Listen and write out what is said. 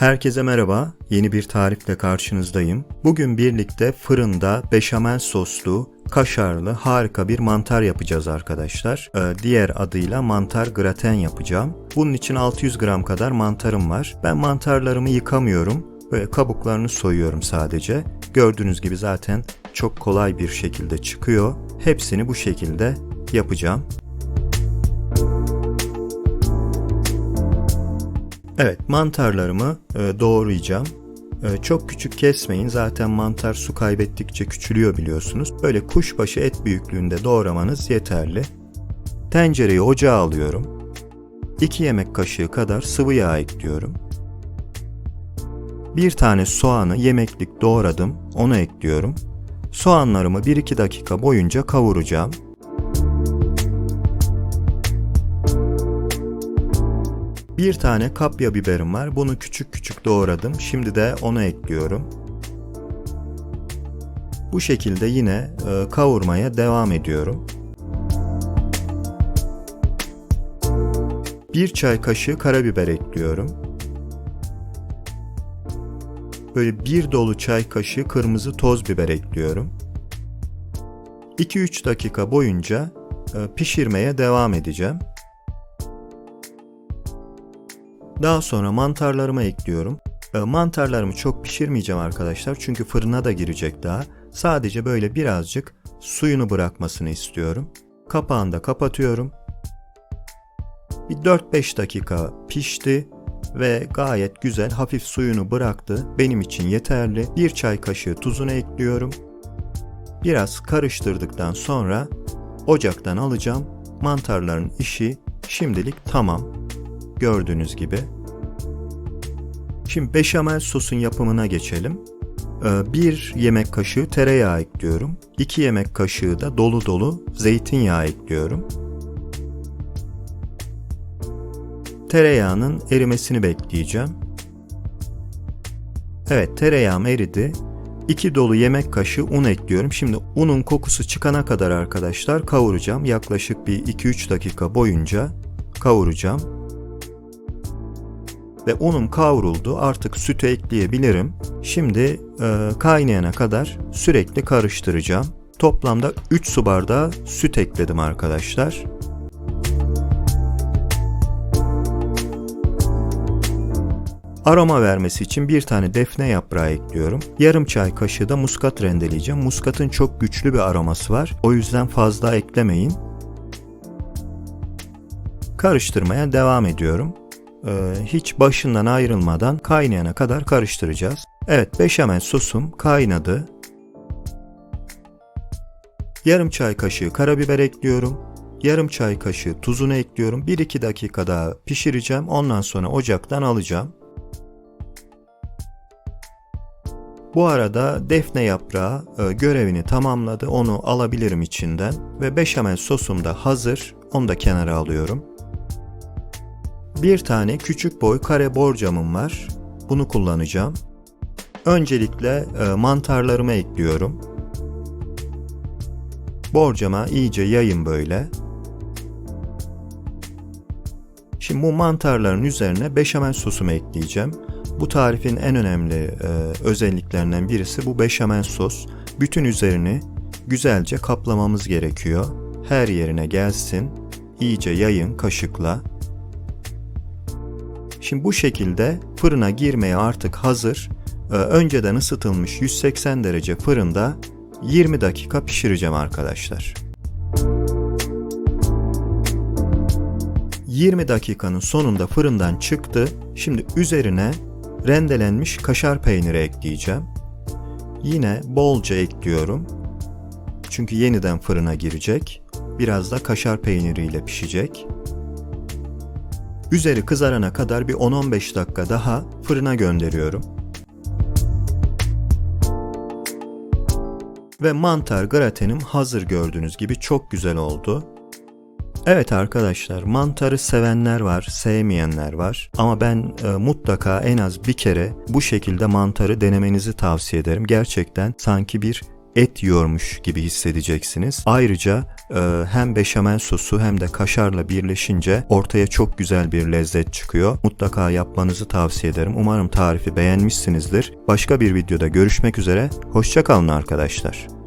Herkese merhaba. Yeni bir tarifle karşınızdayım. Bugün birlikte fırında beşamel soslu, kaşarlı harika bir mantar yapacağız arkadaşlar. Ee, diğer adıyla mantar graten yapacağım. Bunun için 600 gram kadar mantarım var. Ben mantarlarımı yıkamıyorum. Böyle kabuklarını soyuyorum sadece. Gördüğünüz gibi zaten çok kolay bir şekilde çıkıyor. Hepsini bu şekilde yapacağım. Evet, mantarlarımı e, doğrayacağım. E, çok küçük kesmeyin. Zaten mantar su kaybettikçe küçülüyor biliyorsunuz. Böyle kuşbaşı et büyüklüğünde doğramanız yeterli. Tencereyi ocağa alıyorum. 2 yemek kaşığı kadar sıvı yağ ekliyorum. Bir tane soğanı yemeklik doğradım. Onu ekliyorum. Soğanlarımı 1-2 dakika boyunca kavuracağım. Bir tane kapya biberim var. Bunu küçük küçük doğradım. Şimdi de onu ekliyorum. Bu şekilde yine e, kavurmaya devam ediyorum. Bir çay kaşığı karabiber ekliyorum. Böyle bir dolu çay kaşığı kırmızı toz biber ekliyorum. 2-3 dakika boyunca e, pişirmeye devam edeceğim. Daha sonra mantarlarımı ekliyorum. E, mantarlarımı çok pişirmeyeceğim arkadaşlar çünkü fırına da girecek daha. Sadece böyle birazcık suyunu bırakmasını istiyorum. Kapağını da kapatıyorum. Bir 4-5 dakika pişti ve gayet güzel hafif suyunu bıraktı. Benim için yeterli. Bir çay kaşığı tuzunu ekliyorum. Biraz karıştırdıktan sonra ocaktan alacağım. Mantarların işi şimdilik tamam. Gördüğünüz gibi. Şimdi beşamel sosun yapımına geçelim. Ee, bir yemek kaşığı tereyağı ekliyorum. 2 yemek kaşığı da dolu dolu zeytinyağı ekliyorum. Tereyağının erimesini bekleyeceğim. Evet tereyağım eridi. 2 dolu yemek kaşığı un ekliyorum. Şimdi unun kokusu çıkana kadar arkadaşlar kavuracağım. Yaklaşık bir 2-3 dakika boyunca kavuracağım. Ve unum kavruldu. Artık sütü ekleyebilirim. Şimdi e, kaynayana kadar sürekli karıştıracağım. Toplamda 3 su bardağı süt ekledim arkadaşlar. Aroma vermesi için bir tane defne yaprağı ekliyorum. Yarım çay kaşığı da muskat rendeleyeceğim. Muskatın çok güçlü bir aroması var. O yüzden fazla eklemeyin. Karıştırmaya devam ediyorum. Ee, hiç başından ayrılmadan kaynayana kadar karıştıracağız. Evet beşamel sosum kaynadı. Yarım çay kaşığı karabiber ekliyorum. Yarım çay kaşığı tuzunu ekliyorum. 1-2 dakika daha pişireceğim. Ondan sonra ocaktan alacağım. Bu arada defne yaprağı e, görevini tamamladı. Onu alabilirim içinden. Ve beşamel sosum da hazır. Onu da kenara alıyorum. Bir tane küçük boy kare borcamım var. Bunu kullanacağım. Öncelikle e, mantarlarımı ekliyorum. Borcama iyice yayın böyle. Şimdi bu mantarların üzerine beşamel sosumu ekleyeceğim. Bu tarifin en önemli e, özelliklerinden birisi bu beşamel sos. Bütün üzerini güzelce kaplamamız gerekiyor. Her yerine gelsin. İyice yayın kaşıkla. Şimdi bu şekilde fırına girmeye artık hazır. Ee, önceden ısıtılmış 180 derece fırında 20 dakika pişireceğim arkadaşlar. 20 dakikanın sonunda fırından çıktı. Şimdi üzerine rendelenmiş kaşar peyniri ekleyeceğim. Yine bolca ekliyorum. Çünkü yeniden fırına girecek. Biraz da kaşar peyniriyle pişecek. Üzeri kızarana kadar bir 10-15 dakika daha fırına gönderiyorum. Ve mantar gratenim hazır gördüğünüz gibi çok güzel oldu. Evet arkadaşlar mantarı sevenler var, sevmeyenler var. Ama ben e, mutlaka en az bir kere bu şekilde mantarı denemenizi tavsiye ederim. Gerçekten sanki bir et yiyormuş gibi hissedeceksiniz. Ayrıca e, hem beşamel sosu hem de kaşarla birleşince ortaya çok güzel bir lezzet çıkıyor. Mutlaka yapmanızı tavsiye ederim. Umarım tarifi beğenmişsinizdir. Başka bir videoda görüşmek üzere. Hoşçakalın arkadaşlar.